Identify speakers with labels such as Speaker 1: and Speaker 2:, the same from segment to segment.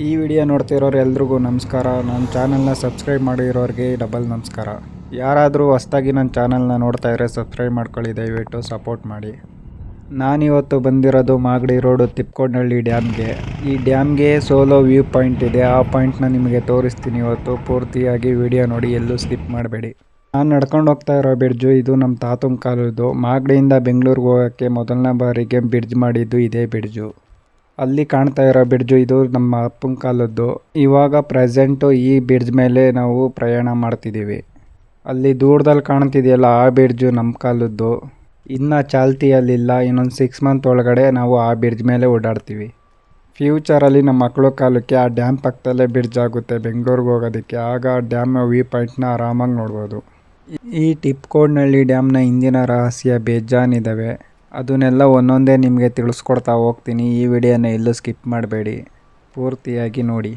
Speaker 1: ಈ ವಿಡಿಯೋ ನೋಡ್ತಿರೋರು ಎಲ್ರಿಗೂ ನಮಸ್ಕಾರ. ನನ್ನ ಚಾನಲ್ನ ಸಬ್ಸ್ಕ್ರೈಬ್ ಮಾಡಿರೋರಿಗೆ ಡಬಲ್ ನಮಸ್ಕಾರ. ಯಾರಾದರೂ ಹೊಸ್ದಾಗಿ ನನ್ನ ಚಾನಲ್ನ ನೋಡ್ತಾ ಇದ್ರೆ ಸಬ್ಸ್ಕ್ರೈಬ್ ಮಾಡ್ಕೊಳ್ಳಿ, ದಯವಿಟ್ಟು ಸಪೋರ್ಟ್ ಮಾಡಿ. ನಾನಿವತ್ತು ಬಂದಿರೋದು ಮಾಗಡಿ ರೋಡು ತಿಪ್ಕೊಂಡಳ್ಳಿ ಡ್ಯಾಮ್ಗೆ. ಈ ಡ್ಯಾಮ್ಗೆ ಸೋಲೋ ವ್ಯೂ ಪಾಯಿಂಟ್ ಇದೆ. ಆ ಪಾಯಿಂಟ್ನ ನಿಮಗೆ ತೋರಿಸ್ತೀನಿ ಇವತ್ತು. ಪೂರ್ತಿಯಾಗಿ ವಿಡಿಯೋ ನೋಡಿ ಎಲ್ಲೂ ಸ್ಕಿಪ್ ಮಾಡಬೇಡಿ. ನಾನು ನಡ್ಕೊಂಡು ಹೋಗ್ತಾ ಇರೋ ಬ್ರಿಡ್ಜು, ಇದು ನಮ್ಮ ತಾತನ ಕಾಲದ್ದು ಮಾಗಡಿಯಿಂದ ಬೆಂಗಳೂರಿಗೆ ಹೋಗೋಕ್ಕೆ ಮೊದಲನೇ ಬಾರಿಗೆ ಬ್ರಿಡ್ಜ್ ಮಾಡಿದ್ದು ಇದೇ ಬ್ರಿಡ್ಜು. ಅಲ್ಲಿ ಕಾಣ್ತಾ ಇರೋ ಬ್ರಿಡ್ಜ್ ಇದು ನಮ್ಮ ಅಪ್ಪನ ಕಾಲದ್ದು. ಇವಾಗ ಪ್ರೆಸೆಂಟು ಈ ಬ್ರಿಡ್ಜ್ ಮೇಲೆ ನಾವು ಪ್ರಯಾಣ ಮಾಡ್ತಿದ್ದೀವಿ. ಅಲ್ಲಿ ದೂರದಲ್ಲಿ ಕಾಣ್ತಿದೆಯಲ್ಲ ಆ ಬ್ರಿಡ್ಜು ನಮ್ಮ ಕಾಲದ್ದು. ಇನ್ನು ಚಾಲ್ತಿಯಲ್ಲಿಲ್ಲ ಇನ್ನೊಂದು ಸಿಕ್ಸ್ ಮಂತ್ ಒಳಗಡೆ ನಾವು ಆ ಬ್ರಿಡ್ಜ್ ಮೇಲೆ ಓಡಾಡ್ತೀವಿ. ಫ್ಯೂಚರಲ್ಲಿ ನಮ್ಮ ಮಕ್ಕಳು ಕಾಲಕ್ಕೆ ಆ ಡ್ಯಾಮ್ ಪಕ್ಕದಲ್ಲೇ ಬ್ರಿಡ್ಜ್ ಆಗುತ್ತೆ. ಬೆಂಗಳೂರಿಗೆ ಹೋಗೋದಕ್ಕೆ. ಆಗ ಆ ಡ್ಯಾಮ್ ವ್ಯೂ ಪಾಯಿಂಟ್ನ ಆರಾಮಾಗಿ ನೋಡ್ಬೋದು. ಈ ಟಿಪ್ಕೋಡ್ನಳ್ಳಿ ಡ್ಯಾಮ್ನ ಹಿಂದಿನ ರಹಸ್ಯ ಬೇಜಾನಿದ್ದಾವೆ ಅದನ್ನೆಲ್ಲ ಒಂದೊಂದೇ ನಿಮಗೆ ತಿಳಿಸ್ಕೊಡ್ತಾ ಹೋಗ್ತೀನಿ. ಈ ವಿಡಿಯೋನ ಎಲ್ಲೂ ಸ್ಕಿಪ್ ಮಾಡಬೇಡಿ. ಪೂರ್ತಿಯಾಗಿ ನೋಡಿ.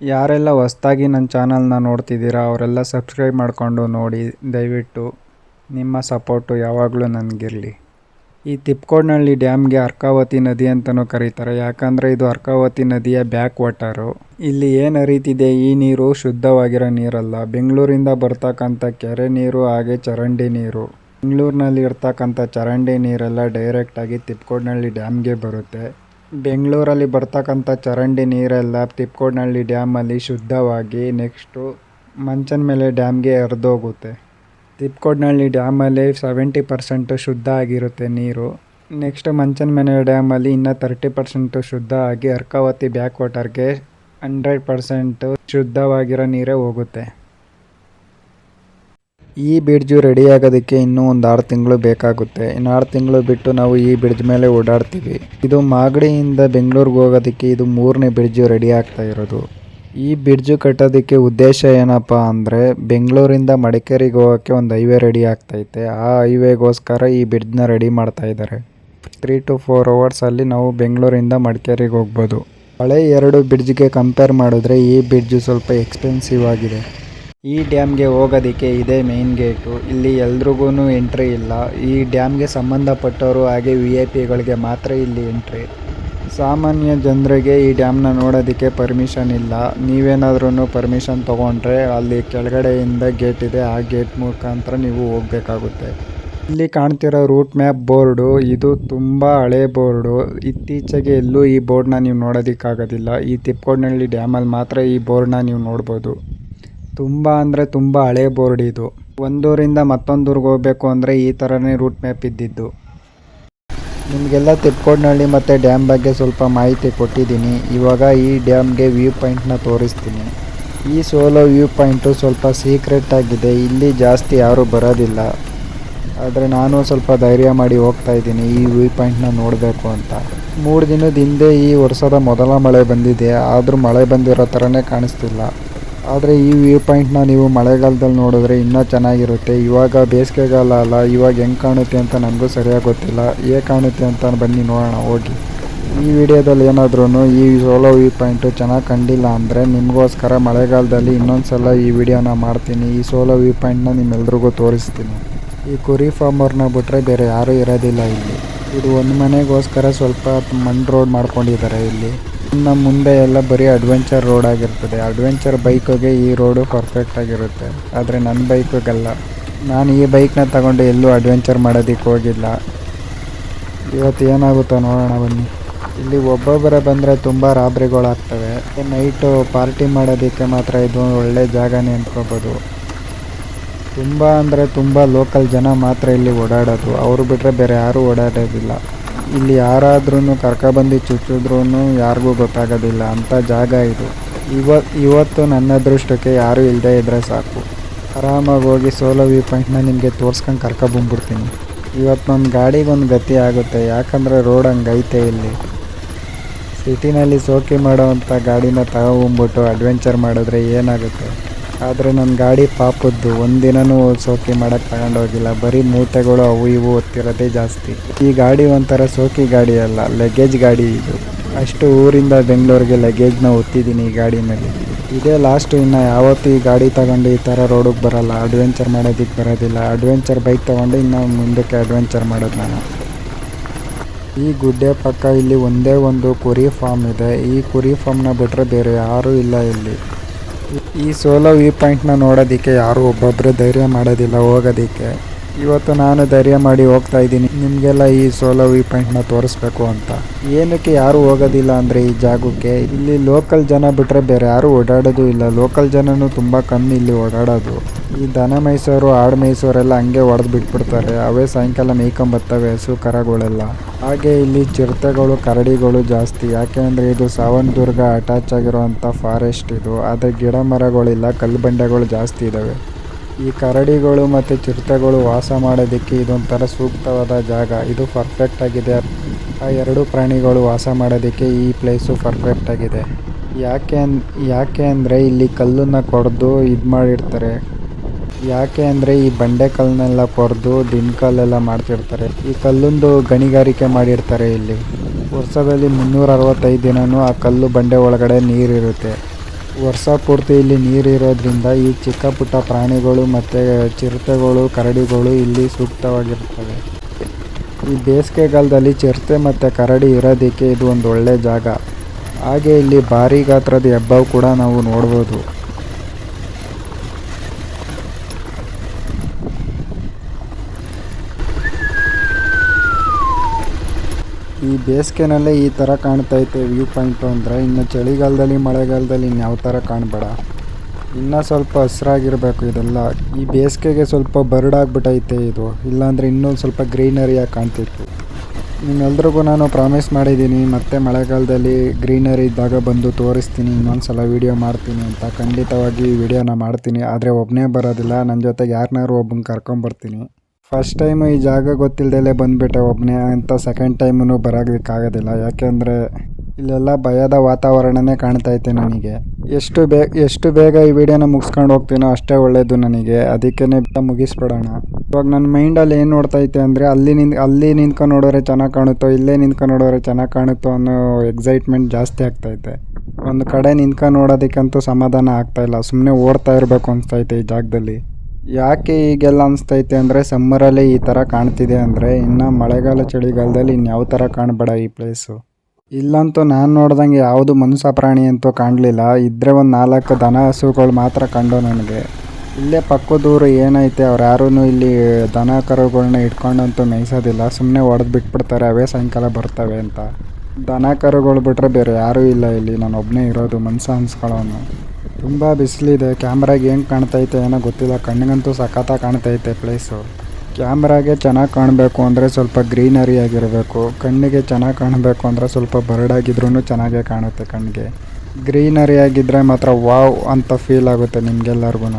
Speaker 1: ಯಾರೆಲ್ಲ ಹೊಸ್ದಾಗಿ ನನ್ನ ಚಾನಲ್ನ ನೋಡ್ತಿದ್ದೀರಾ, ಅವರೆಲ್ಲ ಸಬ್ಸ್ಕ್ರೈಬ್ ಮಾಡಿಕೊಂಡು ನೋಡಿ. ದಯವಿಟ್ಟು ನಿಮ್ಮ ಸಪೋರ್ಟು ಯಾವಾಗಲೂ ನನಗಿರಲಿ. ಈ ತಿಪ್ಕೋಡ್ನಳ್ಳಿ ಡ್ಯಾಮ್ಗೆ ಅರ್ಕಾವತಿ ನದಿ ಅಂತಲೂ ಕರೀತಾರೆ. ಯಾಕಂದರೆ ಇದು ಅರ್ಕಾವತಿ ನದಿಯ ಬ್ಯಾಕ್ ವಾಟರು. ಇಲ್ಲಿ ಏನು ಹರಿತಿದೆ, ಈ ನೀರು ಶುದ್ಧವಾಗಿರೋ ನೀರಲ್ಲ. ಬೆಂಗಳೂರಿಂದ ಬರ್ತಕ್ಕಂಥ ಕೆರೆ ನೀರು, ಹಾಗೆ ಚರಂಡಿ ನೀರು. ಬೆಂಗಳೂರಿನಲ್ಲಿ ಇರ್ತಕ್ಕಂಥ ಚರಂಡಿ ನೀರೆಲ್ಲ ಡೈರೆಕ್ಟಾಗಿ ಡ್ಯಾಮ್ ಡ್ಯಾಮ್ಗೆ ಬರುತ್ತೆ. ಬೆಂಗಳೂರಲ್ಲಿ ಬರ್ತಕ್ಕಂಥ ಚರಂಡಿ ನೀರೆಲ್ಲ ತಿಪ್ಕೋಡ್ನಳ್ಳಿ ಡ್ಯಾಮಲ್ಲಿ ಶುದ್ಧವಾಗಿ ನೆಕ್ಸ್ಟು ಮಂಚನ ಮೇಲೆ ಡ್ಯಾಮ್ಗೆ ಹರಿದೋಗುತ್ತೆ ಡ್ಯಾಮ್ ಡ್ಯಾಮಲ್ಲಿ ಸೆವೆಂಟಿ ಪರ್ಸೆಂಟು ಶುದ್ಧ ಆಗಿರುತ್ತೆ ನೀರು. ನೆಕ್ಸ್ಟ್ ಮಂಚನ ಮನೆ ಡ್ಯಾಮಲ್ಲಿ ಇನ್ನೂ ತರ್ಟಿ ಪರ್ಸೆಂಟು ಶುದ್ಧ ಆಗಿ ಅರ್ಕಾವತಿ ಬ್ಯಾಕ್ ವಾಟರ್ಗೆ ಹಂಡ್ರೆಡ್ ಪರ್ಸೆಂಟು ಶುದ್ಧವಾಗಿರೋ ನೀರೇ ಹೋಗುತ್ತೆ. ಈ ಬ್ರಿಡ್ಜು ರೆಡಿ ಆಗೋದಕ್ಕೆ ಇನ್ನೂ ಒಂದು ಆರು ತಿಂಗಳು ಬೇಕಾಗುತ್ತೆ. ಇನ್ನು ಆರು ತಿಂಗಳು ಬಿಟ್ಟು ನಾವು ಈ ಬ್ರಿಡ್ಜ್ ಮೇಲೆ ಓಡಾಡ್ತೀವಿ. ಇದು ಮಾಗಡಿಯಿಂದ ಬೆಂಗಳೂರಿಗೆ ಹೋಗೋದಕ್ಕೆ ಇದು ಮೂರನೇ ಬ್ರಿಡ್ಜು ರೆಡಿ ಆಗ್ತಾ ಇರೋದು. ಈ ಬ್ರಿಡ್ಜು ಕಟ್ಟೋದಕ್ಕೆ ಉದ್ದೇಶ ಏನಪ್ಪ ಅಂದರೆ ಬೆಂಗಳೂರಿಂದ ಮಡಿಕೇರಿಗೆ ಹೋಗೋಕ್ಕೆ ಒಂದು ಹೈವೇ ರೆಡಿ ಆಗ್ತೈತೆ ಆ ಹೈವೇಗೋಸ್ಕರ ಈ ಬ್ರಿಡ್ಜ್ನ ರೆಡಿ ಮಾಡ್ತಾ ಇದ್ದಾರೆ ತ್ರೀ ಟು ಫೋರ್ ಅವರ್ಸಲ್ಲಿ ನಾವು ಬೆಂಗಳೂರಿಂದ ಮಡಿಕೇರಿಗೆ ಹೋಗ್ಬೋದು. ಹಳೆ ಎರಡು ಬ್ರಿಡ್ಜ್ಗೆ ಕಂಪೇರ್ ಮಾಡಿದ್ರೆ ಈ ಬ್ರಿಡ್ಜು ಸ್ವಲ್ಪ ಎಕ್ಸ್ಪೆನ್ಸಿವ್ ಆಗಿದೆ. ಈ ಡ್ಯಾಮ್ಗೆ ಹೋಗೋದಕ್ಕೆ ಇದೆ ಮೇನ್ ಗೇಟು ಇಲ್ಲಿ ಎಲ್ರಿಗೂನು ಎಂಟ್ರಿ ಇಲ್ಲ. ಈ ಡ್ಯಾಮ್ಗೆ ಸಂಬಂಧಪಟ್ಟವರು ಹಾಗೆ ವಿ ಐ ಪಿಗಳಿಗೆ ಮಾತ್ರ ಇಲ್ಲಿ ಎಂಟ್ರಿ ಸಾಮಾನ್ಯ ಜನರಿಗೆ ಈ ಡ್ಯಾಮ್ನ ನೋಡೋದಕ್ಕೆ ಪರ್ಮಿಷನ್ ಇಲ್ಲ. ನೀವೇನಾದ್ರೂ ಪರ್ಮಿಷನ್ ತಗೊಂಡ್ರೆ ಅಲ್ಲಿ ಕೆಳಗಡೆಯಿಂದ ಗೇಟ್ ಇದೆ. ಆ ಗೇಟ್ ಮುಖಾಂತರ ನೀವು ಹೋಗಬೇಕಾಗುತ್ತೆ. ಇಲ್ಲಿ ಕಾಣ್ತಿರೋ ರೂಟ್ ಮ್ಯಾಪ್ ಬೋರ್ಡು, ಇದು ತುಂಬಾ ಹಳೆ ಬೋರ್ಡು. ಇತ್ತೀಚೆಗೆ ಎಲ್ಲೂ ಈ ಬೋರ್ಡ್ನ ನೀವು ನೋಡೋದಕ್ಕಾಗೋದಿಲ್ಲ. ಈ ತಿಪ್ಕೋಡ್ನಳ್ಳಿ ಡ್ಯಾಮಲ್ಲಿ ಮಾತ್ರ ಈ ಬೋರ್ಡ್ನ ನೀವು ನೋಡ್ಬೋದು. ತುಂಬ ಅಂದರೆ ತುಂಬ ಹಳೆ ಬೋರ್ಡ್ ಇದು. ಒಂದೂರಿಂದ ಮತ್ತೊಂದೂರಿಗೆ ಹೋಗಬೇಕು ಅಂದರೆ ಈ ಥರನೇ ರೂಟ್ ಮ್ಯಾಪ್ ಇದ್ದಿದ್ದು. ನಿಮಗೆಲ್ಲ ತಿಪ್ಕೋಡ್ನಳ್ಳಿ ಮತ್ತು ಡ್ಯಾಮ್ ಬಗ್ಗೆ ಸ್ವಲ್ಪ ಮಾಹಿತಿ ಕೊಟ್ಟಿದ್ದೀನಿ. ಇವಾಗ ಈ ಡ್ಯಾಮ್ಗೆ ವ್ಯೂ ಪಾಯಿಂಟ್ನ ತೋರಿಸ್ತೀನಿ. ಈ ಸೋಲೋ ವ್ಯೂ ಪಾಯಿಂಟು ಸ್ವಲ್ಪ ಸೀಕ್ರೆಟ್ ಆಗಿದೆ. ಇಲ್ಲಿ ಜಾಸ್ತಿ ಯಾರೂ ಬರೋದಿಲ್ಲ. ಆದರೆ ನಾನು ಸ್ವಲ್ಪ ಧೈರ್ಯ ಮಾಡಿ ಹೋಗ್ತಾ ಇದ್ದೀನಿ ಈ ವ್ಯೂ ಪಾಯಿಂಟ್ನ ನೋಡಬೇಕು ಅಂತ. ಮೂರು ದಿನದ ಹಿಂದೆ ಈ ವರ್ಷದ ಮೊದಲ ಮಳೆ ಬಂದಿದೆ. ಆದರೂ ಮಳೆ ಬಂದಿರೋ ಥರನೇ ಕಾಣಿಸ್ತಿಲ್ಲ. ಆದರೆ ಈ ವ್ಯೂ ಪಾಯಿಂಟ್ನ ನೀವು ಮಳೆಗಾಲದಲ್ಲಿ ನೋಡಿದ್ರೆ ಇನ್ನೂ ಚೆನ್ನಾಗಿರುತ್ತೆ. ಇವಾಗ ಬೇಸಿಗೆಗಾಲ ಅಲ್ಲ, ಇವಾಗ ಹೆಂಗೆ ಕಾಣುತ್ತೆ ಅಂತ ನನಗೂ ಸರಿಯಾಗಿ ಗೊತ್ತಿಲ್ಲ. ಹೇಗೆ ಕಾಣುತ್ತೆ ಅಂತ ಬನ್ನಿ ನೋಡೋಣ, ಹೋಗಿ. ಈ ವಿಡಿಯೋದಲ್ಲಿ ಏನಾದ್ರೂ ಈ ಸೋಲೋ ವ್ಯೂ ಪಾಯಿಂಟು ಚೆನ್ನಾಗಿ ಕಂಡಿಲ್ಲ ಅಂದರೆ ನಿಮಗೋಸ್ಕರ ಮಳೆಗಾಲದಲ್ಲಿ ಇನ್ನೊಂದು ಸಲ ಈ ವಿಡಿಯೋನ ಮಾಡ್ತೀನಿ. ಈ ಸೋಲೋ ವ್ಯೂ ಪಾಯಿಂಟ್ನ ನಿಮ್ಮೆಲ್ರಿಗೂ ತೋರಿಸ್ತೀನಿ. ಈ ಕುರಿ ಫಾರ್ಮರ್ನ ಬಿಟ್ಟರೆ ಬೇರೆ ಯಾರೂ ಇರೋದಿಲ್ಲ ಇಲ್ಲಿ. ಇದು ಒಂದು ಮನೆಗೋಸ್ಕರ ಸ್ವಲ್ಪ ಮಣ್ಣು ರೋಡ್ ಮಾಡ್ಕೊಂಡಿದ್ದಾರೆ ಇಲ್ಲಿ. ಇನ್ನು ಮುಂದೆ ಎಲ್ಲ ಬರೀ ಅಡ್ವೆಂಚರ್ ರೋಡ್ ಆಗಿರ್ತದೆ. ಅಡ್ವೆಂಚರ್ ಬೈಕಿಗೆ ಈ ರೋಡು ಪರ್ಫೆಕ್ಟ್ ಆಗಿರುತ್ತೆ. ಆದರೆ ನನ್ನ ಬೈಕಿಗಲ್ಲ ನಾನು ಈ ಬೈಕ್ನ ತಗೊಂಡು ಎಲ್ಲೂ ಅಡ್ವೆಂಚರ್ ಮಾಡೋದಕ್ಕೆ ಹೋಗಿಲ್ಲ. ಇವತ್ತು ಏನಾಗುತ್ತೋ ನೋಡೋಣ ಬನ್ನಿ. ಇಲ್ಲಿ ಒಬ್ಬೊಬ್ಬರೇ ಬಂದರೆ ತುಂಬ ರಾಬ್ರಿಗಳಾಗ್ತವೆ ನೈಟು ಪಾರ್ಟಿ ಮಾಡೋದಕ್ಕೆ ಮಾತ್ರ ಇದು ಒಳ್ಳೆ ಜಾಗನೇ ಅಂದ್ಕೋಬೋದು ತುಂಬ ಅಂದರೆ ತುಂಬ ಲೋಕಲ್ ಜನ ಮಾತ್ರ ಇಲ್ಲಿ ಓಡಾಡೋದು. ಅವರು ಬಿಟ್ಟರೆ ಬೇರೆ ಯಾರೂ ಓಡಾಡೋದಿಲ್ಲ. ಇಲ್ಲಿ ಯಾರಾದ್ರೂ ಕರ್ಕೊಬಂದು ಚುಚ್ಚಿದ್ರೂ ಯಾರಿಗೂ ಗೊತ್ತಾಗೋದಿಲ್ಲ ಅಂಥ ಜಾಗ ಇದು. ಇವ, ಇವತ್ತು ನನ್ನ ಅದೃಷ್ಟಕ್ಕೆ ಯಾರೂ ಇಲ್ಲದೆ ಇದ್ದರೆ ಸಾಕು. ಆರಾಮಾಗಿ ಹೋಗಿ ಸೋಲೋ ವ್ಯೂ ಪಾಯಿಂಟ್ನ ನಿಮಗೆ ತೋರ್ಸ್ಕೊಂಡು ಕರ್ಕೊಬಂದ್ಬಿಡ್ತೀನಿ. ಇವತ್ತು ನನ್ನ ಗಾಡಿಗೆ ಒಂದು ಗತಿ ಆಗುತ್ತೆ, ಯಾಕಂದರೆ ರೋಡ್ ಹಂಗೈತೆ ಇಲ್ಲಿ. ಸಿಟಿನಲ್ಲಿ ಸೋಕಿ ಮಾಡೋವಂಥ ಗಾಡಿನ ತಗೊಂಬಿಟ್ಟು ಅಡ್ವೆಂಚರ್ ಮಾಡಿದ್ರೆ ಏನಾಗುತ್ತೆ? ಆದರೆ ನನ್ನ ಗಾಡಿ ಪಾಪದ್ದು. ಒಂದಿನನೂ ಸೋಕಿ ಮಾಡಕ್ಕೆ ತಗೊಂಡೋಗಿಲ್ಲ. ಬರೀ ಮೂಟೆಗಳು ಅವು ಇವು ಒತ್ತಿರೋದೇ ಜಾಸ್ತಿ. ಈ ಗಾಡಿ ಒಂಥರ ಸೋಕಿ ಗಾಡಿ ಅಲ್ಲ ಲಗೇಜ್ ಗಾಡಿ ಇದು. ಅಷ್ಟು ಊರಿಂದ ಬೆಂಗಳೂರಿಗೆ ಲಗೇಜ್ನ ಒತ್ತಿದ್ದೀನಿ ಈ ಗಾಡಿನಲ್ಲಿ ಇದೇ ಲಾಸ್ಟು ಇನ್ನು ಯಾವತ್ತೂ ಈ ಗಾಡಿ ತಗೊಂಡು ಈ ಥರ ರೋಡಿಗೆ ಬರೋಲ್ಲ. ಅಡ್ವೆಂಚರ್ ಮಾಡೋದಕ್ಕೆ ಬರೋದಿಲ್ಲ. ಅಡ್ವೆಂಚರ್ ಬೈಕ್ ತೊಗೊಂಡು ಇನ್ನು ಮುಂದಕ್ಕೆ ಅಡ್ವೆಂಚರ್ ಮಾಡೋದು ನಾನು. ಈ ಗುಡ್ಡೆ ಪಕ್ಕ ಇಲ್ಲಿ ಒಂದೇ ಒಂದು ಕುರಿ ಫಾರ್ಮ್ ಇದೆ. ಈ ಕುರಿ ಫಾರ್ಮ್ನ ಬಿಟ್ಟರೆ ಬೇರೆ ಯಾರೂ ಇಲ್ಲ ಇಲ್ಲಿ. ಈ ಸೋಲೋ ವ್ಯೂ ಪಾಯಿಂಟ್ನ ನೋಡೋದಕ್ಕೆ ಯಾರೂ ಒಬ್ಬೊಬ್ಬರು ಧೈರ್ಯ ಮಾಡೋದಿಲ್ಲ ಹೋಗೋದಕ್ಕೆ. ಇವತ್ತು ನಾನು ಧೈರ್ಯ ಮಾಡಿ ಹೋಗ್ತಾ ಇದ್ದೀನಿ. ನಿಮಗೆಲ್ಲ ಈ ಸೋಲೋ ವ್ಯೂ ಪಾಯಿಂಟ್ನ ತೋರಿಸ್ಬೇಕು ಅಂತ. ಏನಕ್ಕೆ ಯಾರು ಹೋಗೋದಿಲ್ಲ ಅಂದರೆ ಈ ಜಾಗಕ್ಕೆ? ಇಲ್ಲಿ ಲೋಕಲ್ ಜನ ಬಿಟ್ಟರೆ ಬೇರೆ ಯಾರೂ ಓಡಾಡೋದು ಇಲ್ಲ. ಲೋಕಲ್ ಜನನೂ ತುಂಬ ಕಮ್ಮಿ ಇಲ್ಲಿ ಓಡಾಡೋದು. ಈ ದನ ಮೈಸೂರು ಆಡು ಮೈಸೂರೆಲ್ಲ ಹಂಗೆ ಹೊಡೆದು ಬಿಟ್ಬಿಡ್ತಾರೆ. ಅವೇ ಸಾಯಂಕಾಲ ಮೇಯ್ಕೊಂಬರ್ತವೆ ಹಸು ಕರಗಳೆಲ್ಲ. ಹಾಗೆ ಇಲ್ಲಿ ಚಿರತೆಗಳು, ಕರಡಿಗಳು ಜಾಸ್ತಿ. ಯಾಕೆ ಅಂದರೆ ಇದು ಸಾವನದುರ್ಗ ಅಟ್ಯಾಚ್ ಆಗಿರುವಂಥ ಫಾರೆಸ್ಟ್ ಇದು. ಆದರೆ ಗಿಡ ಮರಗಳಿಲ್ಲ, ಕಲ್ಲು ಬಂಡೆಗಳು ಜಾಸ್ತಿ ಇದ್ದಾವೆ ಈ ಕರಡಿಗಳು ಮತ್ತು ಚಿರತೆಗಳು ವಾಸ ಮಾಡೋದಕ್ಕೆ ಇದೊಂಥರ ಸೂಕ್ತವಾದ ಜಾಗ. ಇದು ಪರ್ಫೆಕ್ಟ್ ಆಗಿದೆ. ಆ ಎರಡು ಪ್ರಾಣಿಗಳು ವಾಸ ಮಾಡೋದಕ್ಕೆ ಈ ಪ್ಲೇಸು ಪರ್ಫೆಕ್ಟ್ ಆಗಿದೆ. ಯಾಕೆ ಅನ್, ಯಾಕೆ ಅಂದರೆ ಇಲ್ಲಿ ಕಲ್ಲನ್ನು ಕೊಡ್ದು ಇದು ಮಾಡಿರ್ತಾರೆ. ಯಾಕೆ ಅಂದರೆ ಈ ಬಂಡೆ ಕಲ್ಲನ್ನೆಲ್ಲ ಕೊರೆದು ದಿನಕಲ್ಲೆಲ್ಲ ಮಾಡ್ತಿರ್ತಾರೆ. ಈ ಕಲ್ಲೊಂದು ಗಣಿಗಾರಿಕೆ ಮಾಡಿರ್ತಾರೆ ಇಲ್ಲಿ. ವರ್ಷದಲ್ಲಿ ಮುನ್ನೂರ ಅರವತ್ತೈದು ದಿನವೂ ಆ ಕಲ್ಲು ಬಂಡೆ ಒಳಗಡೆ ನೀರಿರುತ್ತೆ. ವರ್ಷ ಪೂರ್ತಿ ಇಲ್ಲಿ ನೀರಿರೋದ್ರಿಂದ ಈ ಚಿಕ್ಕ ಪುಟ್ಟ ಪ್ರಾಣಿಗಳು ಮತ್ತು ಚಿರತೆಗಳು, ಕರಡಿಗಳು ಇಲ್ಲಿ ಸೂಕ್ತವಾಗಿರುತ್ತವೆ ಈ ಬೇಸಿಗೆಗಾಲದಲ್ಲಿ ಚಿರತೆ ಮತ್ತು ಕರಡಿ ಇರೋದಕ್ಕೆ ಇದು ಒಂದು ಒಳ್ಳೆ ಜಾಗ. ಹಾಗೆ ಇಲ್ಲಿ ಭಾರಿ ಗಾತ್ರದ ಹೆಬ್ಬವು ಕೂಡ ನಾವು ನೋಡ್ಬೋದು. ಈ ಬೇಸಿಗೆನಲ್ಲೇ ಈ ಥರ ಕಾಣ್ತೈತೆ ವ್ಯೂ ಪಾಯಿಂಟು ಅಂದರೆ. ಇನ್ನು ಚಳಿಗಾಲದಲ್ಲಿ, ಮಳೆಗಾಲದಲ್ಲಿ ಇನ್ಯಾವ ಥರ ಕಾಣಬೇಡ. ಇನ್ನೂ ಸ್ವಲ್ಪ ಹಸಿರಾಗಿರಬೇಕು ಇದೆಲ್ಲ. ಈ ಬೇಸಿಗೆಗೆ ಸ್ವಲ್ಪ ಬರ್ಡಾಗ್ಬಿಟ್ಟೈತೆ ಇದು. ಇಲ್ಲಾಂದರೆ ಇನ್ನೂ ಸ್ವಲ್ಪ ಗ್ರೀನರಿಯಾಗಿ ಕಾಣ್ತಿತ್ತು. ನಿಮ್ಮೆಲ್ರಿಗೂ ನಾನು ಪ್ರಾಮಿಸ್ ಮಾಡಿದ್ದೀನಿ, ಮತ್ತೆ ಮಳೆಗಾಲದಲ್ಲಿ ಗ್ರೀನರಿ ಇದ್ದಾಗ ಬಂದು ತೋರಿಸ್ತೀನಿ ಇನ್ನೊಂದು ಸಲ ವೀಡಿಯೋ ಮಾಡ್ತೀನಿ ಅಂತ. ಖಂಡಿತವಾಗಿ ಈ ವಿಡಿಯೋನ ಮಾಡ್ತೀನಿ. ಆದರೆ ಒಬ್ಬನೇ ಬರೋದಿಲ್ಲ. ನನ್ನ ಜೊತೆಗೆ ಯಾರನ್ನಾರು ಒಬ್ಬನ ಕರ್ಕೊಂಬರ್ತೀನಿ. ಫಸ್ಟ್ ಟೈಮು ಈ ಜಾಗ ಗೊತ್ತಿಲ್ಲದಲೇ ಬಂದ್ಬಿಟ್ಟೆ ಒಬ್ಬನೇ ಅಂತ ಸೆಕೆಂಡ್ ಟೈಮೂ ಬರೋದಕ್ಕಾಗೋದಿಲ್ಲ ಯಾಕೆಂದರೆ ಇಲ್ಲೆಲ್ಲ ಭಯದ ವಾತಾವರಣನೇ ಕಾಣ್ತೈತೆ ನನಗೆ. ಎಷ್ಟು ಬೇಗ ಎಷ್ಟು ಬೇಗ ಈ ವಿಡಿಯೋನ ಮುಗಿಸ್ಕೊಂಡು ಹೋಗ್ತೀನೋ ಅಷ್ಟೇ ಒಳ್ಳೆಯದು ನನಗೆ. ಅದಕ್ಕೇ ಮುಗಿಸ್ಬಿಡೋಣ. ಇವಾಗ ನನ್ನ ಮೈಂಡಲ್ಲಿ ಏನು ನೋಡ್ತೈತೆ ಅಂದರೆ ಅಲ್ಲಿ ನಿಂತ್, ಅಲ್ಲಿ ನಿಂತ್ಕೊಂಡು ನೋಡೋರೆ ಚೆನ್ನಾಗಿ ಕಾಣುತ್ತೋ, ಇಲ್ಲೇ ನಿಂತ್ಕೊಂಡು ನೋಡೋರೆ ಚೆನ್ನಾಗಿ ಕಾಣುತ್ತೋ ಅನ್ನೋ ಎಕ್ಸೈಟ್ಮೆಂಟ್ ಜಾಸ್ತಿ ಆಗ್ತೈತೆ ಒಂದು ಕಡೆ ನಿಂತ್ಕೊಂಡು ನೋಡೋದಕ್ಕಂತೂ ಸಮಾಧಾನ ಆಗ್ತಾಯಿಲ್ಲ ಸುಮ್ಮನೆ ಓಡ್ತಾ ಇರಬೇಕು ಅನಿಸ್ತೈತೆ ಈ ಜಾಗದಲ್ಲಿ. ಯಾಕೆ ಈಗೆಲ್ಲ ಅನಿಸ್ತೈತೆ ಅಂದರೆ ಸಮ್ಮರಲ್ಲಿ ಈ ಥರ ಕಾಣ್ತಿದೆ ಅಂದರೆ ಇನ್ನು ಮಳೆಗಾಲ ಚಳಿಗಾಲದಲ್ಲಿ ಇನ್ಯಾವ ಥರ ಕಾಣಬೇಡ ಈ ಪ್ಲೇಸು ಇಲ್ಲಂತೂ ನಾನು ನೋಡ್ದಂಗೆ ಯಾವುದು ಮನುಷ್ಯ ಪ್ರಾಣಿ ಅಂತೂ ಕಾಣಲಿಲ್ಲ. ಇದ್ದರೆ ಒಂದು ನಾಲ್ಕು ದನ ಹಸುಗಳು ಮಾತ್ರ ಕಂಡು ನನಗೆ. ಇಲ್ಲೇ ಪಕ್ಕದೂರು ಏನೈತೆ ಅವ್ರು ಯಾರೂ ಇಲ್ಲಿ ದನ ಕರುಗಳನ್ನ ಇಟ್ಕೊಂಡಂತೂ ಮೇಯಿಸೋದಿಲ್ಲ. ಸುಮ್ಮನೆ ಒಡೆದು ಬಿಟ್ಬಿಡ್ತಾರೆ, ಅವೇ ಸಾಯಂಕಾಲ ಬರ್ತವೆ ಅಂತ. ದನ ಕರುಗಳು ಬಿಟ್ಟರೆ ಬೇರೆ ಯಾರೂ ಇಲ್ಲ ಇಲ್ಲಿ. ನಾನು ಒಬ್ಬನೇ ಇರೋದು ಮನುಷ್ಯ ಅನ್ಸ್ಕೊಳ್ಳೋನು ತುಂಬ ಬಿಸಿಲಿದೆ. ಕ್ಯಾಮ್ರಾಗೆ ಹೆಂಗೆ ಕಾಣ್ತೈತೆ ಏನೋ ಗೊತ್ತಿಲ್ಲ. ಕಣ್ಣಿಗಂತೂ ಸಖತ್ತಾಗಿ ಕಾಣ್ತೈತೆ ಪ್ಲೇಸು. ಕ್ಯಾಮ್ರಾಗೆ ಚೆನ್ನಾಗಿ ಕಾಣಬೇಕು ಅಂದರೆ ಸ್ವಲ್ಪ ಗ್ರೀನರಿ ಆಗಿರಬೇಕು. ಕಣ್ಣಿಗೆ ಚೆನ್ನಾಗಿ ಕಾಣಬೇಕು ಅಂದರೆ ಸ್ವಲ್ಪ ಬರ್ಡಾಗಿದ್ರೂ ಚೆನ್ನಾಗೇ ಕಾಣುತ್ತೆ ಕಣ್ಣಿಗೆ. ಗ್ರೀನರಿ ಆಗಿದ್ದರೆ ಮಾತ್ರ ವಾವ್ ಅಂತ ಫೀಲ್ ಆಗುತ್ತೆ ನಿಮಗೆಲ್ಲರಿಗೂ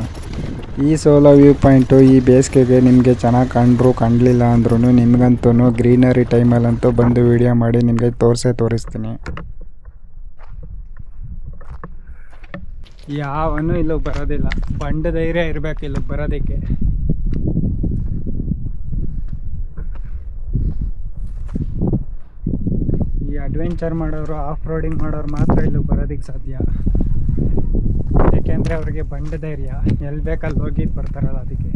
Speaker 1: ಈ ಸೋಲೋ ವ್ಯೂ ಪಾಯಿಂಟು ಈ ಬೇಸಿಗೆಗೆ ನಿಮಗೆ ಚೆನ್ನಾಗಿ ಕಂಡ್ರು ಕಾಣಲಿಲ್ಲ ಅಂದ್ರೂ ನಿಮಗಂತೂ ಗ್ರೀನರಿ ಟೈಮಲ್ಲಂತೂ ಬಂದು ವೀಡಿಯೋ ಮಾಡಿ ನಿಮಗೆ ತೋರಿಸೇ ತೋರಿಸ್ತೀನಿ.
Speaker 2: ಯಾವನು ಇಲ್ಲಿಗೆ ಬರೋದಿಲ್ಲ. ಬಂಡ ಧೈರ್ಯ ಇರಬೇಕು ಇಲ್ಲಿಗೆ ಬರೋದಕ್ಕೆ. ಈ ಅಡ್ವೆಂಚರ್ ಮಾಡೋರು ಆಫ್ ರೋಡಿಂಗ್ ಮಾಡೋರು ಮಾತ್ರ ಇಲ್ಲಿಗೆ ಬರೋದಕ್ಕೆ ಸಾಧ್ಯ. ಏಕೆಂದರೆ ಅವ್ರಿಗೆ ಬಂಡ ಧೈರ್ಯ. ಎಲ್ಲಿ ಬೇಕಲ್ಲಿ ಹೋಗಿ ಬರ್ತಾರಲ್ಲ ಅದಕ್ಕೆ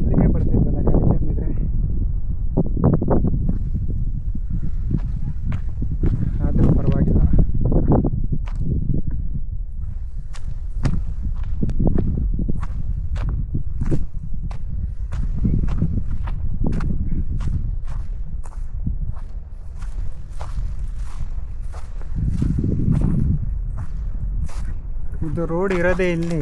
Speaker 2: ಇಲ್ಲಿಗೆ ಬರ್ತಿದ್ವಲ್ಲ ಗಾಡಿ ತಂದಿದ್ರೆ ಆದರೂ ಪರವಾಗಿಲ್ಲ ರೋಡ್ ಇರೋದೇ ಇಲ್ಲಿ.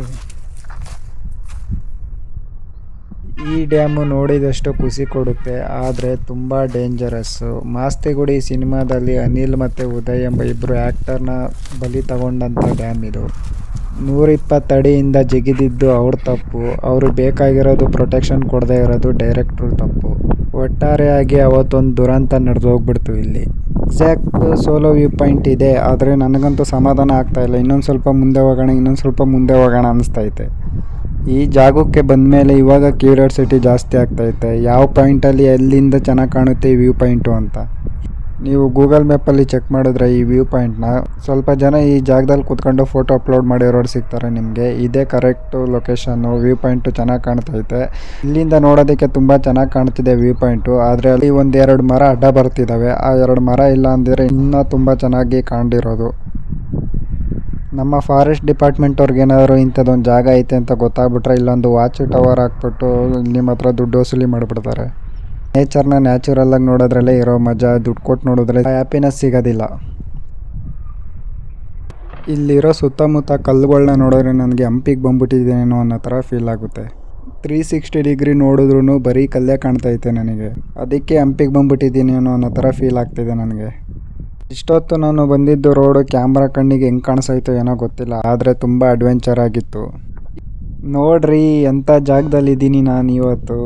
Speaker 1: ಈ ಡ್ಯಾಮು ನೋಡಿದಷ್ಟು ಖುಷಿ ಕೊಡುತ್ತೆ, ಆದರೆ ತುಂಬ ಡೇಂಜರಸ್ಸು ಮಾಸ್ತಿಗುಡಿ ಸಿನಿಮಾದಲ್ಲಿ ಅನಿಲ್ ಮತ್ತು ಉದಯ್ ಎಂಬ ಇಬ್ಬರು ಆ್ಯಕ್ಟರ್ನ ಬಲಿ ತಗೊಂಡಂಥ ಡ್ಯಾಮ್ ಇದು. ನೂರಿಪ್ಪತ್ತು ಅಡಿಯಿಂದ ಜಿಗಿದಿದ್ದು ಅವ್ರ ತಪ್ಪು. ಅವರು ಬೇಕಾಗಿರೋದು ಪ್ರೊಟೆಕ್ಷನ್ ಕೊಡದೇ ಇರೋದು ಡೈರೆಕ್ಟ್ರು ತಪ್ಪು. ಒಟ್ಟಾರೆಯಾಗಿ ಅವತ್ತೊಂದು ದುರಂತ ನಡೆದು ಹೋಗ್ಬಿಡ್ತು ಇಲ್ಲಿ. ಎಕ್ಸಾಕ್ಟ್ ಸೋಲೋ ವ್ಯೂ ಪಾಯಿಂಟ್ ಇದೆ, ಆದರೆ ನನಗಂತೂ ಸಮಾಧಾನ ಆಗ್ತಾ ಇಲ್ಲ. ಇನ್ನೊಂದು ಸ್ವಲ್ಪ ಮುಂದೆ ಹೋಗೋಣ, ಇನ್ನೊಂದು ಸ್ವಲ್ಪ ಮುಂದೆ ಹೋಗೋಣ ಅನಿಸ್ತೈತೆ. ಈ ಜಾಗಕ್ಕೆ ಬಂದ ಮೇಲೆ ಇವಾಗ ಕ್ಯೂರಿಯಾಸಿಟಿ ಜಾಸ್ತಿ ಆಗ್ತೈತೆ. ಯಾವ ಪಾಯಿಂಟಲ್ಲಿ ಎಲ್ಲಿಂದ ಚೆನ್ನಾಗಿ ಕಾಣುತ್ತೆ ಈ ವ್ಯೂ ಪಾಯಿಂಟು ಅಂತ. ನೀವು ಗೂಗಲ್ ಮ್ಯಾಪಲ್ಲಿ ಚೆಕ್ ಮಾಡಿದ್ರೆ ಈ ವ್ಯೂ ಪಾಯಿಂಟ್ನ, ಸ್ವಲ್ಪ ಜನ ಈ ಜಾಗದಲ್ಲಿ ಕೂತ್ಕೊಂಡು ಫೋಟೋ ಅಪ್ಲೋಡ್ ಮಾಡಿರೋರು ಸಿಗ್ತಾರೆ ನಿಮಗೆ. ಇದೇ ಕರೆಕ್ಟು ಲೊಕೇಶನ್ನು, ವ್ಯೂ ಪಾಯಿಂಟು ಚೆನ್ನಾಗಿ ಕಾಣ್ತೈತೆ ಇಲ್ಲಿಂದ ನೋಡೋದಕ್ಕೆ ತುಂಬ ಚೆನ್ನಾಗಿ ಕಾಣ್ತಿದೆ ವ್ಯೂ ಪಾಯಿಂಟು. ಆದರೆ ಅಲ್ಲಿ ಒಂದು ಎರಡು ಮರ ಅಡ್ಡ ಬರ್ತಿದ್ದಾವೆ ಆ ಎರಡು ಮರ ಇಲ್ಲ ಅಂದರೆ ಇನ್ನೂ ತುಂಬ ಚೆನ್ನಾಗಿ ಕಾಣಿರೋದು ನಮ್ಮ ಫಾರೆಸ್ಟ್ ಡಿಪಾರ್ಟ್ಮೆಂಟ್ ಅವ್ರಿಗೆ ಏನಾದರೂ ಇಂಥದ್ದೊಂದು ಜಾಗ ಐತೆ ಅಂತ ಗೊತ್ತಾಗ್ಬಿಟ್ರೆ ಇಲ್ಲೊಂದು ವಾಚ್ ಟವರ್ ಹಾಕ್ಬಿಟ್ಟು ನಿಮ್ಮ ಹತ್ರ ದುಡ್ಡು ವಸೂಲಿ ಮಾಡಿಬಿಡ್ತಾರೆ. ನೇಚರ್ನ ನ್ಯಾಚುರಲ್ಲಾಗಿ ನೋಡೋದ್ರಲ್ಲೇ ಇರೋ ಮಜಾ, ದುಡ್ಡು ಕೊಟ್ಟು ನೋಡಿದ್ರೆ ಹ್ಯಾಪಿನೆಸ್ ಸಿಗೋದಿಲ್ಲ. ಇಲ್ಲಿರೋ ಸುತ್ತಮುತ್ತ ಕಲ್ಲುಗಳನ್ನ ನೋಡಿದ್ರೆ ನನಗೆ ಹಂಪಿಗೆ ಬಂದ್ಬಿಟ್ಟಿದ್ದೇನೋ ಅನ್ನೋ ಥರ ಫೀಲ್ ಆಗುತ್ತೆ. ತ್ರೀ ಸಿಕ್ಸ್ಟಿ ಡಿಗ್ರಿ ನೋಡಿದ್ರೂ ಬರೀ ಕಲ್ಲೇ ಕಾಣ್ತೈತೆ ನನಗೆ. ಅದಕ್ಕೆ ಹಂಪಿಗೆ ಬಂದ್ಬಿಟ್ಟಿದ್ದೀನೇನೋ ಅನ್ನೋ ಥರ ಫೀಲ್ ಆಗ್ತಿದೆ ನನಗೆ. ಇಷ್ಟೊತ್ತು ನಾನು ಬಂದಿದ್ದು ರೋಡು ಕ್ಯಾಮ್ರಾ ಕಣ್ಣಿಗೆ ಹೆಂಗೆ ಕಾಣಿಸೋಯ್ತು ಏನೋ ಗೊತ್ತಿಲ್ಲ, ಆದರೆ ತುಂಬ ಅಡ್ವೆಂಚರ್ ಆಗಿತ್ತು. ನೋಡ್ರಿ ಎಂಥ ಜಾಗದಲ್ಲಿದ್ದೀನಿ ನಾನು ಇವತ್ತು.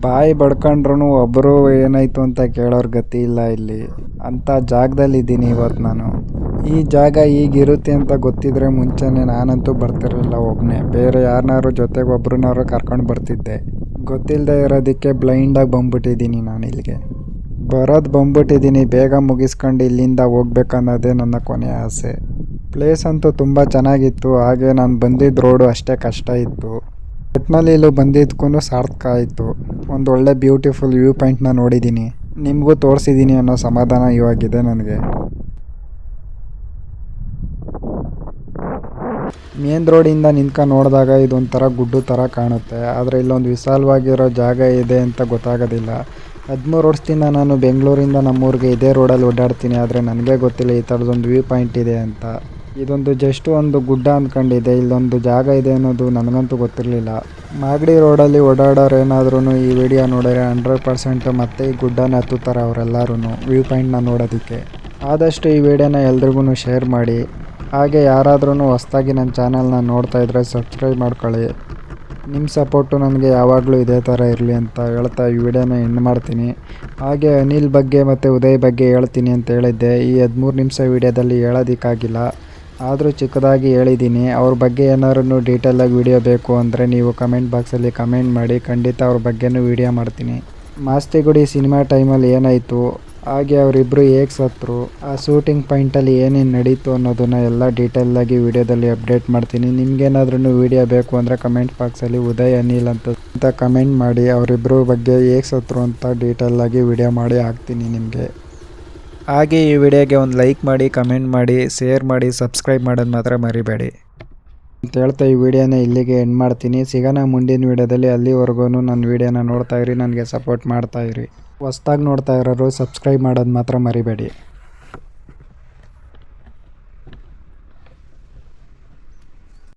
Speaker 1: ಬಾಯಿ ಬಡ್ಕೊಂಡ್ರು ಒಬ್ಬರು ಏನಾಯ್ತು ಅಂತ ಕೇಳೋರ್ ಗತಿ ಇಲ್ಲ ಇಲ್ಲಿ. ಅಂತ ಜಾಗದಲ್ಲಿ ಇದ್ದೀನಿ ಇವತ್ತು ನಾನು. ಈ ಜಾಗ ಈಗಿರುತ್ತೆ ಅಂತ ಗೊತ್ತಿದ್ರೆ ಮುಂಚೆನೇ ನಾನಂತೂ ಬರ್ತಿರಲಿಲ್ಲ ಒಬ್ಬನೇ ಬೇರೆ ಯಾರನ್ನಾರು ಜೊತೆಗೆ ಒಬ್ರನ್ನಾರು ಕರ್ಕೊಂಡು ಬರ್ತಿದ್ದೆ. ಗೊತ್ತಿಲ್ಲದೆ ಇರೋದಕ್ಕೆ ಬ್ಲೈಂಡಾಗಿ ಬಂದ್ಬಿಟ್ಟಿದ್ದೀನಿ ನಾನು ಇಲ್ಲಿಗೆ. ಬರೋದು ಬಂದ್ಬಿಟ್ಟಿದ್ದೀನಿ, ಬೇಗ ಮುಗಿಸ್ಕೊಂಡು ಇಲ್ಲಿಂದ ಹೋಗ್ಬೇಕನ್ನೋದೇ ನನ್ನ ಕೊನೆಯ ಆಸೆ. ಪ್ಲೇಸ್ ಅಂತೂ ತುಂಬ ಚೆನ್ನಾಗಿತ್ತು, ಹಾಗೆ ನಾನು ಬಂದಿದ್ದ ರೋಡು ಅಷ್ಟೇ ಕಷ್ಟ ಇತ್ತು. ಒಟ್ನಲ್ಲಿ ಇಲ್ಲಿ ಬಂದಿದ್ಕೂ ಸಾರ್ಥಕ ಆಯಿತು. ಒಂದು ಒಳ್ಳೆ ಬ್ಯೂಟಿಫುಲ್ ವ್ಯೂ ಪಾಯಿಂಟ್ನ ನೋಡಿದ್ದೀನಿ ನಿಮಗೂ ತೋರಿಸಿದ್ದೀನಿ ಅನ್ನೋ ಸಮಾಧಾನ ಇವಾಗಿದೆ ನನಗೆ. ಮೇನ್ ರೋಡಿಂದ ನಿಂತ್ಕೊಂಡು ನೋಡಿದಾಗ ಇದೊಂಥರ ಗುಡ್ಡು ಥರ ಕಾಣುತ್ತೆ. ಆದರೆ ಇಲ್ಲೊಂದು ವಿಶಾಲವಾಗಿರೋ ಜಾಗ ಇದೆ ಅಂತ ಗೊತ್ತಾಗೋದಿಲ್ಲ. ಹದಿಮೂರು ವರ್ಷದಿಂದ ನಾನು ಬೆಂಗಳೂರಿಂದ ನಮ್ಮೂರಿಗೆ ಇದೇ ರೋಡಲ್ಲಿ ಓಡಾಡ್ತೀನಿ. ಆದರೆ ನನಗೆ ಗೊತ್ತಿಲ್ಲ ಈ ಥರದೊಂದು ವ್ಯೂ ಪಾಯಿಂಟ್ ಇದೆ ಅಂತ. ಇದೊಂದು ಜಸ್ಟ್ ಒಂದು ಗುಡ್ಡ ಅನ್ಕೊಂಡಿದೆ. ಇಲ್ಲೊಂದು ಜಾಗ ಇದೆ ಅನ್ನೋದು ನನಗಂತೂ ಗೊತ್ತಿರಲಿಲ್ಲ. ಮಾಗಡಿ ರೋಡಲ್ಲಿ ಓಡಾಡೋರು ಏನಾದ್ರೂ ಈ ವಿಡಿಯೋ ನೋಡಿದ್ರೆ ಹಂಡ್ರೆಡ್ ಪರ್ಸೆಂಟ್ ಮತ್ತೆ ಈ ಗುಡ್ಡನ ಹತ್ತುತ್ತಾರೆ ಅವರೆಲ್ಲರೂ ವ್ಯೂ ಪಾಯಿಂಟ್ನ ನೋಡೋದಕ್ಕೆ. ಆದಷ್ಟು ಈ ವಿಡಿಯೋನ ಎಲ್ರಿಗೂ ಶೇರ್ ಮಾಡಿ. ಹಾಗೆ ಯಾರಾದ್ರೂ ಹೊಸ್ದಾಗಿ ನನ್ನ ಚಾನಲ್ನ ನೋಡ್ತಾ ಇದ್ರೆ ಸಬ್ಸ್ಕ್ರೈಬ್ ಮಾಡ್ಕೊಳ್ಳಿ. ನಿಮ್ಮ ಸಪೋರ್ಟು ನನಗೆ ಯಾವಾಗಲೂ ಇದೇ ಥರ ಇರಲಿ ಅಂತ ಹೇಳ್ತಾ ಈ ವಿಡಿಯೋನ ಎಂಡ್ ಮಾಡ್ತೀನಿ. ಹಾಗೆ ಅನಿಲ್ ಬಗ್ಗೆ ಮತ್ತು ಉದಯ್ ಬಗ್ಗೆ ಹೇಳ್ತೀನಿ ಅಂತ ಹೇಳಿದ್ದೆ. ಈ ಹದಿಮೂರು ನಿಮಿಷ ವಿಡಿಯೋದಲ್ಲಿ ಹೇಳೋದಕ್ಕಾಗಿಲ್ಲ. ಆದರೂ ಚಿಕ್ಕದಾಗಿ ಹೇಳಿದ್ದೀನಿ, ಅವ್ರ ಬಗ್ಗೆ ಏನಾದ್ರೂ ಡೀಟೇಲಾಗಿ ವಿಡಿಯೋ ಬೇಕು ಅಂದರೆ ನೀವು ಕಮೆಂಟ್ ಬಾಕ್ಸಲ್ಲಿ ಕಮೆಂಟ್ ಮಾಡಿ, ಖಂಡಿತ ಅವ್ರ ಬಗ್ಗೆನೂ ವಿಡಿಯೋ ಮಾಡ್ತೀನಿ. ಮಾಸ್ತಿಗುಡಿ ಸಿನಿಮಾ ಟೈಮಲ್ಲಿ ಏನಾಯಿತು? ಹಾಗೆ ಅವರಿಬ್ಬರು ಹೇಗೆ ಸತ್ತರು ಆ ಶೂಟಿಂಗ್ ಪಾಯಿಂಟಲ್ಲಿ ಏನೇನು ನಡೀತು ಅನ್ನೋದನ್ನ ಎಲ್ಲ ಡೀಟೇಲಾಗಿ ವಿಡಿಯೋದಲ್ಲಿ ಅಪ್ಡೇಟ್ ಮಾಡ್ತೀನಿ. ನಿಮಗೇನಾದ್ರೂ ವಿಡಿಯೋ ಬೇಕು ಅಂದರೆ ಕಮೆಂಟ್ ಬಾಕ್ಸಲ್ಲಿ ಉದಯ್, ಅನಿಲ್ ಅಂತ ಅಂತ ಕಮೆಂಟ್ ಮಾಡಿ ಅವರಿಬ್ಬರ ಬಗ್ಗೆ ಹೇಗೆ ಸತ್ರು ಅಂತ ಡೀಟೇಲಾಗಿ ವಿಡಿಯೋ ಮಾಡಿ ಹಾಕ್ತೀನಿ ನಿಮಗೆ. ಹಾಗೆ ಈ ವಿಡಿಯೋಗೆ ಒಂದು ಲೈಕ್ ಮಾಡಿ, ಕಮೆಂಟ್ ಮಾಡಿ, ಶೇರ್ ಮಾಡಿ, ಸಬ್ಸ್ಕ್ರೈಬ್ ಮಾಡೋದು ಮಾತ್ರ ಮರಿಬೇಡಿ. ಅಂತ ಹೇಳ್ತಾ ಈ ವಿಡಿಯೋನ ಇಲ್ಲಿಗೆ ಎಂಡ್ ಮಾಡ್ತೀನಿ. ಸಿಗೋಣ ಮುಂದಿನ ವಿಡಿಯೋದಲ್ಲಿ. ಅಲ್ಲಿವರೆಗೂ ನನ್ನ ವಿಡಿಯೋನ ನೋಡ್ತಾ ಇರಿ, ನನಗೆ ಸಪೋರ್ಟ್ ಮಾಡ್ತಾ ಇರಿ. ಹೊಸ್ದಾಗಿ ನೋಡ್ತಾ ಇರೋರು ಸಬ್ಸ್ಕ್ರೈಬ್ ಮಾಡೋದು ಮಾತ್ರ ಮರಿಬೇಡಿ.